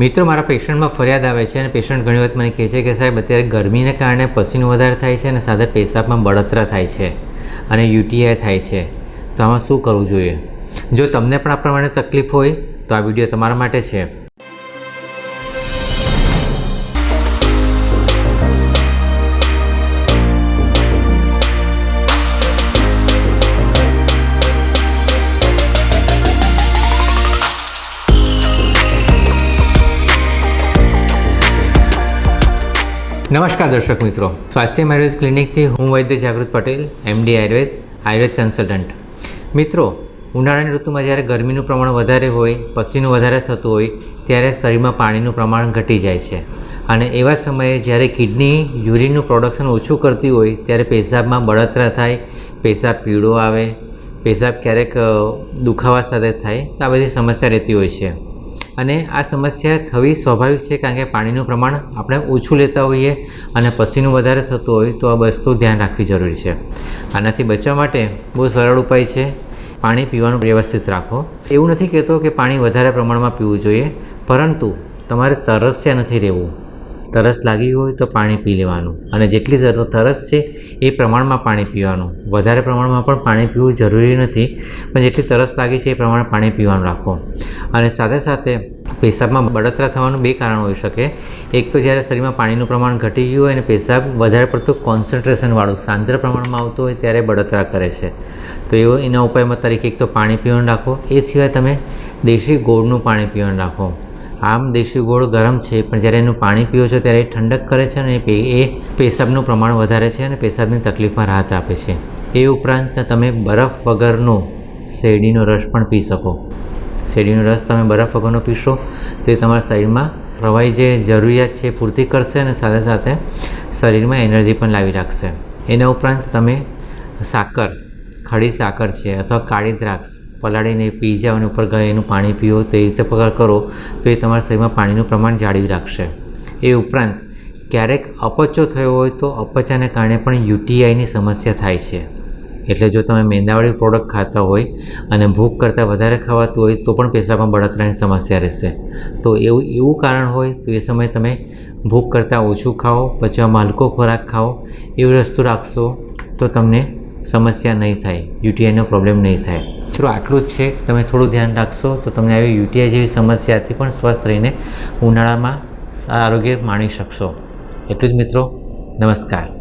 મિત્રો, મારા પેશન્ટમાં ફરિયાદ આવે છે અને પેશન્ટ ઘણી વખત મને કહે છે કે સાહેબ, અત્યારે ગરમીને કારણે પસીનો વધારે થાય છે અને સાથે પેશાબમાં બળતરા થાય છે અને યુટીઆઈ થાય છે. તો આમાં શું કરવું જોઈએ? જો તમને પણ આ પ્રમાણે તકલીફ હોય, તો આ વીડિયો તમારા માટે છે. નમસ્કાર દર્શક મિત્રો. સ્વાસ્થ્ય આયુર્વેદ ક્લિનિકથી હું વૈદ્ય જાગૃત પટેલ એમડી આયુર્વેદ આયુર્વેદ કન્સલ્ટન્ટ. મિત્રો, ઉનાળાની ઋતુમાં જ્યારે ગરમીનું પ્રમાણ વધારે હોય, પસીનું વધારે થતું હોય, ત્યારે શરીરમાં પાણીનું પ્રમાણ ઘટી જાય છે. અને એવા સમયે જ્યારે કિડની યુરિનનું પ્રોડક્શન ઓછું કરતી હોય, ત્યારે પેશાબમાં બળતરા થાય, પેશાબ પીળો આવે, પેશાબ ક્યારેક દુખાવા સાથે થાય, તો આ બધી સમસ્યા રહેતી હોય છે. અને આ સમસ્યા થવી સ્વાભાવિક છે કારણ કે પાણીનું પ્રમાણ આપણે ઓછું લેતા હોઈએ અને પસીનું વધારે થતું હોય તો આ વસ્તુ ધ્યાન રાખવી જરૂરી છે. આનાથી બચવા માટે બહુ સરળ ઉપાય છે પાણી પીવાનું વ્યવસ્થિત રાખો. એવું નથી કહેતો કે પાણી વધારે પ્રમાણમાં પીવું જોઈએ, પરંતુ તમારે તરસ્યા નથી રહેવું. તરસ લાગી હોય તો પાણી પી લેવાનું. અને જેટલી તર- તરસ છે એ પ્રમાણમાં પાણી પીવાનું. વધારે પ્રમાણમાં પણ પાણી પીવું જરૂરી નથી, પણ જેટલી તરસ લાગી છે એ પ્રમાણે પાણી પીવાનું રાખો. અને સાથે સાથે પેશાબમાં બળતરા થવાનું બે કારણ હોઈ શકે. એક તો જ્યારે શરીરમાં પાણીનું પ્રમાણ ઘટી ગયું હોય અને પેશાબ વધારે પડતું કોન્સન્ટ્રેશનવાળું સાંદ્ર પ્રમાણમાં આવતું હોય ત્યારે બળતરા કરે છે. તો એવો એના ઉપાયમાં તરીકે એક તો પાણી પીવાનું રાખો. એ સિવાય તમે દેશી ગોળનું પાણી પીવાનું રાખો. આમ દેશી ગોળ ગરમ છે, પણ જ્યારે એનું પાણી પીવો છો ત્યારે એ ઠંડક કરે છે અને એ પેશાબનું પ્રમાણ વધારે છે અને પેશાબની તકલીફમાં રાહત આપે છે. એ ઉપરાંત તમે બરફ વગરનો શેરડીનો રસ પણ પી શકો. શેરડીનો રસ તમે બરફ વગરનો પીશો, તે તમારા શરીરમાં પ્રવાહી જે જરૂરિયાત છે પૂર્તિ કરશે અને સાથે સાથે શરીરમાં એનર્જી પણ લાવી રાખશે. એના ઉપરાંત તમે સાકર, ખડી સાકર છે અથવા કાળી દ્રાક્ષ પલાળીને પી જાઓ અને ઉપર એનું પાણી પીવો તો રીતે પગાર કરો, તો એ તમારા શરીરમાં પાણીનું પ્રમાણ જાળવી રાખશે. એ ઉપરાંત, ક્યારેક અપચો થયો હોય તો અપચાને કારણે પણ યુટીઆઈની સમસ્યા થાય છે. એટલે જો તમે મેંદાવાળી પ્રોડક્ટ ખાતા હોય અને ભૂખ કરતાં વધારે ખાવાતું હોય, તો પણ પેશાબમાં બળતરાની સમસ્યા રહેશે. તો એવું એવું કારણ હોય તો એ સમયે તમે ભૂખ કરતાં ઓછું ખાઓ પચવામાં માલકો ખોરાક ખાઓ, એવી વસ્તુ રાખશો, તો તમને સમસ્યા નહીં થાય, યુટીઆઈનો પ્રોબ્લેમ નહીં થાય. મિત્રો આટલું જ છે. તમે થોડું ધ્યાન રાખશો તો તમને આવી યુટીઆઈ જેવી સમસ્યાથી પણ સ્વસ્થ રહીને ઉનાળામાં આરોગ્ય માણી શકશો. એટલું જ મિત્રો, નમસ્કાર.